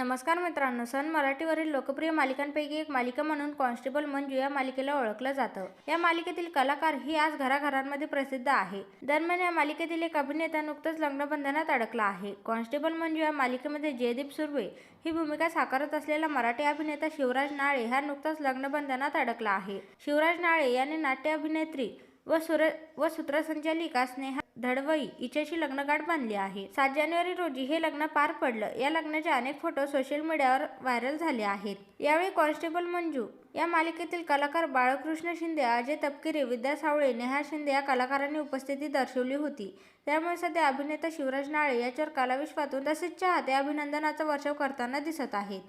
नमस्कार मित्रांनो सन मराठीवरील लोकप्रिय मालिकांपैकी एक मालिका म्हणून कॉन्स्टेबल मंजू या मालिकेला ओळखलं जातं. या मालिकेतील कलाकार ही आज घराघरांमध्ये प्रसिद्ध आहे. दरम्यान या मालिकेतील एक अभिनेता नुकतंच लग्नबंधनात अडकला आहे. कॉन्स्टेबल मंजू या मालिकेमध्ये जयदीप सुर्वे ही भूमिका साकारत असलेला मराठी अभिनेता शिवराज नाळे हा नुकताच लग्नबंधनात अडकला आहे. शिवराज नाळे यांनी नाट्य अभिनेत्री व सुर व सूत्रसंचालिका स्नेहा धडवई हिच्याशी लग्नगाठ बांधली आहे. सात जानेवारी रोजी हे लग्न पार पडलं. या लग्नाचे अनेक फोटो सोशल मीडियावर व्हायरल झाले आहेत. यावेळी कॉन्स्टेबल मंजू या मालिकेतील कलाकार बाळकृष्ण शिंदे अजय तपकिरे विद्या सावळे नेहा शिंदे या कलाकारांनी उपस्थिती दर्शवली होती. त्यामुळे सध्या अभिनेता शिवराज नाळे याच्यावर कलाविश्वातून तसेच चाहते अभिनंदनाचा वर्षाव करताना दिसत आहेत.